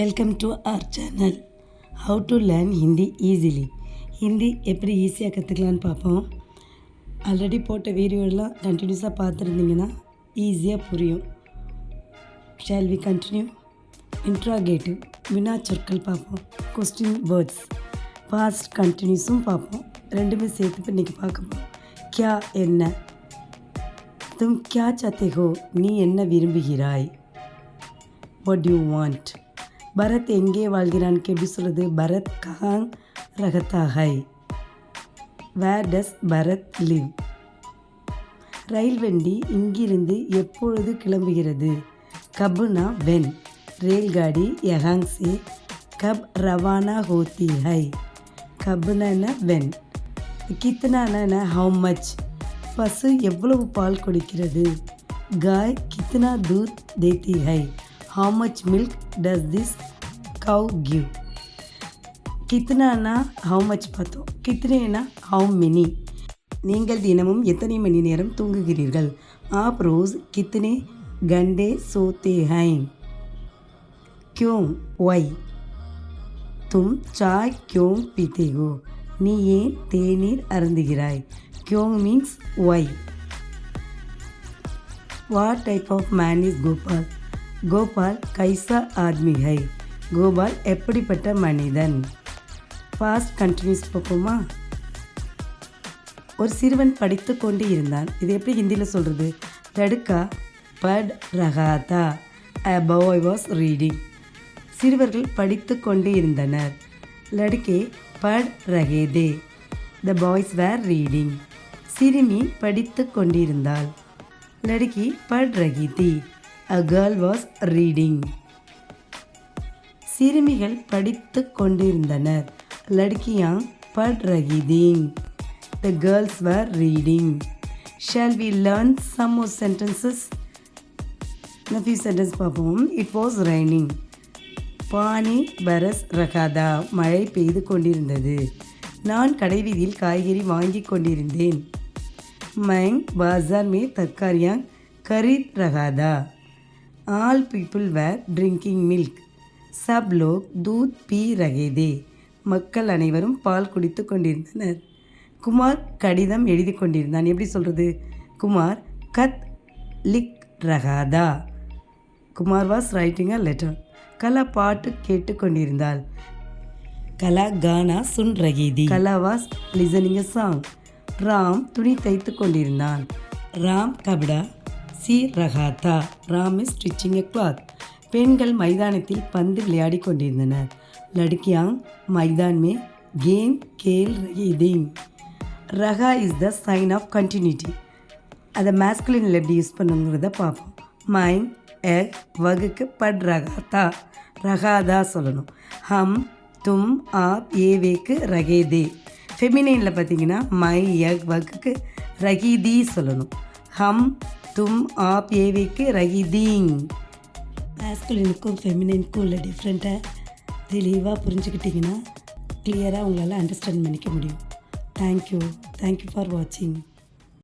Welcome to our channel how to learn Hindi easily Hindi எப்படி ஈஸியாக கற்றுக்கலான்னு பார்ப்போம். Already போட்ட வீடியோலாம் கண்டினியூஸாக பார்த்துருந்தீங்கன்னா ஈஸியாக புரியும். ஷேல் வி கண்டினியூ இன்ட்ராகேட்டிவ் வினா சொற்கள் பார்ப்போம். கொஸ்டின் வேர்ட்ஸ் பாஸ்ட் கண்டினியூஸும் பார்ப்போம். ரெண்டுமே சேர்த்து இன்றைக்கி பார்க்க போகிறோம் கியா என்ன? தும் கியா சாத்தே ஹோ நீ என்ன விரும்புகிறாய்? வாட் யூ வாண்ட் பரத் எங்கே வாழ்கிறான்னு எப்படி சொல்கிறது பரத் கஹாங் ரகத்தா ஹை வேர் டஸ் பரத் லிவ் ரயில் வண்டி இங்கிருந்து எப்பொழுது கிளம்புகிறது? கபுனா வென். ரேல்காடி யஹாங் சே கப் ரவானா ஹோத்தி ஹை. கபுனா வென். கித்தனான ஹவு மச் பசு எவ்வளவு பால் கொடுக்கிறது? காய் கித்தனா தூத் தேத்தி high. How much milk does this cow give கித்னானா how much பார்த்தோம். கித்னேனா ஹவு மெனி நீங்கள் தினமும் எத்தனை மணி நேரம் தூங்குகிறீர்கள்? ஆப் ரோஸ் கித்னே கண்டே சோத்தே ஹைம். क्यों ஒய். தும் சாய் கியோங் பித்தேகோ நீ ஏன் தேநீர் அருந்துகிறாய்? Keong means why. What type of man is Gopal Gopal கைசா ஆத்மிகை கோபால் எப்படிப்பட்ட மனிதன்? ஃபாஸ்ட் கண்டினியூஸ் பார்ப்போமா? ஒரு சிறுவன் படித்து கொண்டு இருந்தான். இது எப்படி ஹிந்தியில் சொல்கிறது தடுக்கா பட் ரகாதா அ பாய் வாஸ் ரீடிங் சிறுவர்கள் படித்து கொண்டு இருந்தனர். லடுக்கே பட் ரகேதே. த பாய்ஸ் வேர் ரீடிங் சிறுமி படித்து கொண்டிருந்தாள். லடுக்கி பட் ரகிதி. அ கேர்ள் வாஸ் ரீடிங் சிறுமிகள் படித்து கொண்டிருந்தனர். லடுக்கியாங் பட் ரகிதீங் the girls were reading shall we learn some more sentences few sentence பார்ப்போம். இட் வாஸ் ரைனிங் பானி பரஸ் ரகாதா மழை பெய்து கொண்டிருந்தது. நான் கடைவீதியில் காய்கறி வாங்கி கொண்டிருந்தேன். மைங் பாசார் மே தக்காரியாங் கரீத் ரகாதா. All people were drinking milk sub லோக் தூத் பி ரகேதே மக்கள் அனைவரும் பால் குடித்து கொண்டிருந்தனர் குமார் கடிதம் எழுதி கொண்டிருந்தான் எப்படி சொல்கிறது குமார் கத் லிக் ரகாதா Kumar was writing a letter Kala பாட்டு கேட்டு கொண்டிருந்தாள் கலா கானா சுன் ரகீதி Kala was listening a song Ram துணி தைத்து கொண்டிருந்தான் ராம் கபடா சி ரகாத்தா Ram is stitching a cloth. பெண்கள் மைதானத்தில் பந்து விளையாடி கொண்டிருந்தனர். லடுக்கியாங் மைதான் மே கேம் கேல் ரகீதிங் ரகா is the sign of continuity அதை மேஸ்குலினில் எப்படி யூஸ் பண்ணுங்கிறத பார்ப்போம். மைங் எக் வகுக்கு பட் ரகாத்தா ரகாதா சொல்லணும். ஹம் தும் ஆப் ஏவேக்கு ரகேதே ஃபெமினைனில் பார்த்தீங்கன்னா மை எக் வகுக்கு ரகீதி சொல்லணும். ஹம் தும் ஆப் ஏவிக்கு ரகிதீங் மேஸ்குலினுக்கும் ஃபெமினினுக்கும் உள்ள டிஃப்ரெண்ட்டை தெளிவாக புரிஞ்சுக்கிட்டிங்கன்னா கிளியராக உங்களால் அண்டர்ஸ்டாண்ட் பண்ணிக்க முடியும். தேங்க்யூ தேங்க்யூ ஃபார் வாட்சிங்